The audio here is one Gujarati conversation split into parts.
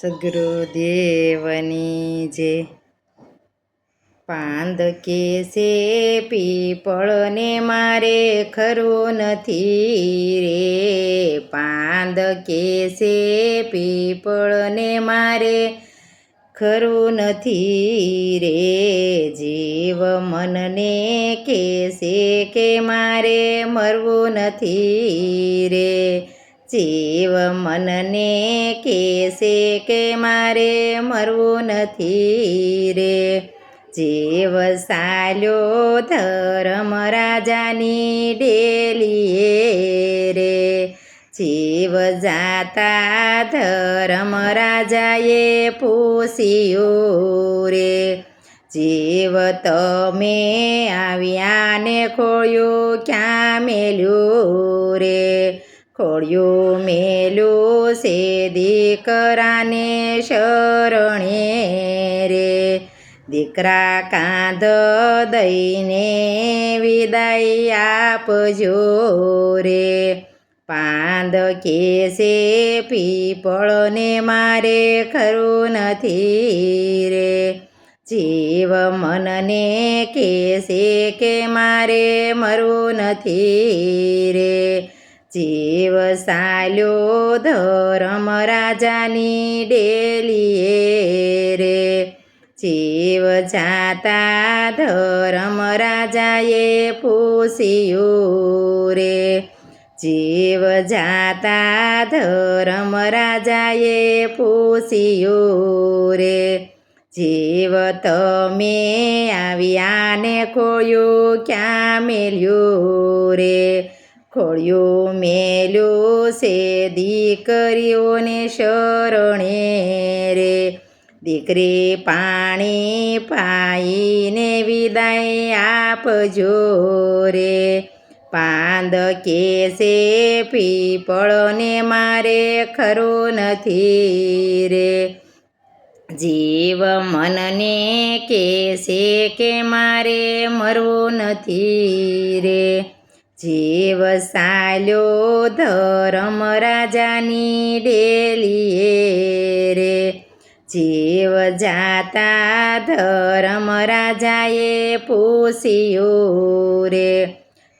સદગુરુદેવની જે પાંદ કે છે પીપળને મારે ખરું નથી રે પાંદ કે છે પીપળને મારે ખરું નથી રે જીવ મનને કે છે કે મારે મરવું નથી રે જીવ મનને કેસે કે મારે મરવું નથી રે? જીવ સાલ્યો ધર્મ રાજાની ડેલીએ રે. જીવ જાતા ધર્મ રાજાએ પૂછ્યું રે. જીવ તમે આવ્યા ને ખોળ્યું, ક્યાં મેલ્યું રે? ખોળ્યું મેલું છે દીકરાને શરણે રે. દીકરા કાંધ દઈને વિદાય આપજો રે. પાંદ કેસે પીપળને મારે ખરું નથી રે. જીવ મનને કેસે કે મારે મરવું નથી રે. જીવ સાલ્યો ધરમ રાજાની ડેલીએ રે. જીવ જાતા ધરમ રાજાએ પૂછ્યું રે. જીવ જાતા ધરમ રાજાએ પૂછ્યું રે. જીવ તમે આવ્યા ને ખોયું, ક્યાં મેલ્યું રે? ખોળ્યું મેલું છે દીકરીઓને શરણે રે. દીકરી પાણી પાઈને વિદાય આપજો રે. પાંદ કેસે પીપળને મારે ખરું નથી રે. જીવ મનને કેસે કે મારે મરવું નથી રે. જીવ સાલ્યો ધરમ રાજાની ડેલીએ રે. જીવ જાતા ધરમ રાજાએ પૂછ્યું રે.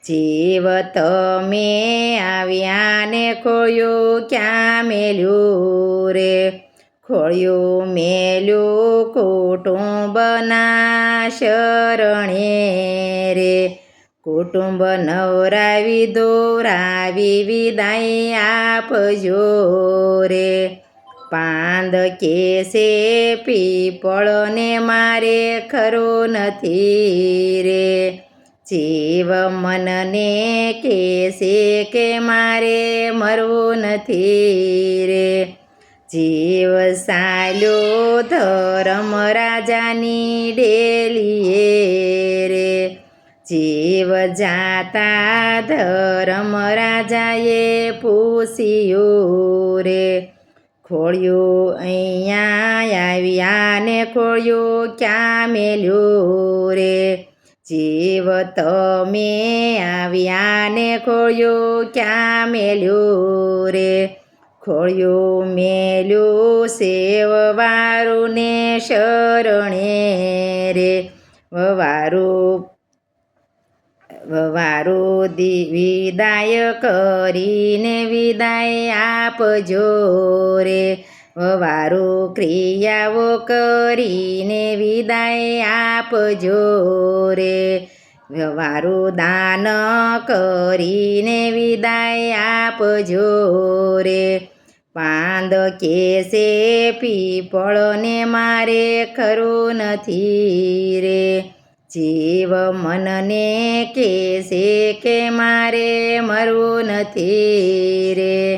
જીવ તમે આવ્યા ને ખોયું ક્યાં મેલ્યું રે? ખોળ્યું મેલ્યો કુટુંબના શરણે રે. કુટુંબ નવરાવી દોરાવી વિદાય આપજો રે. પાંદ કેસે પીપળને મારે ખરું નથી રે. જીવ મનને કેસે કે મારે મરવું નથી રે. જીવ સાલ્યો ધરમ રાજાની ડેલીએ જીવ જાતા ધરમ રાજાએ પૂછ્યું રે, ખોળ્યું અહીંયા આવ્યા ને ખોળ્યું ક્યાં મેલ્યું રે? જીવ તમે આવ્યા ને ખોળ્યું ક્યાં મેલ્યું રે? ખોળ્યું મેલ્યું સેવવારું ને શરણે રે વવારું દી વિદાય કરીને વિદાય આપજો રે. વવારું ક્રિયાઓ કરીને વિદાય આપજો રે. વ્યવહારું દાન કરીને વિદાય આપજો રે. પાંદ કેસે પીપળને મારે ખરું નથી રે. જીવ મનને કેસે કે મારે મરવું નથી રે?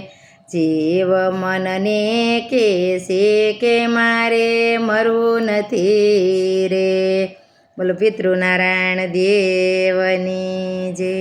જીવ મનને કેસે કે મારે મરવું નથી રે? બોલો પિતૃનારાયણ દેવની જય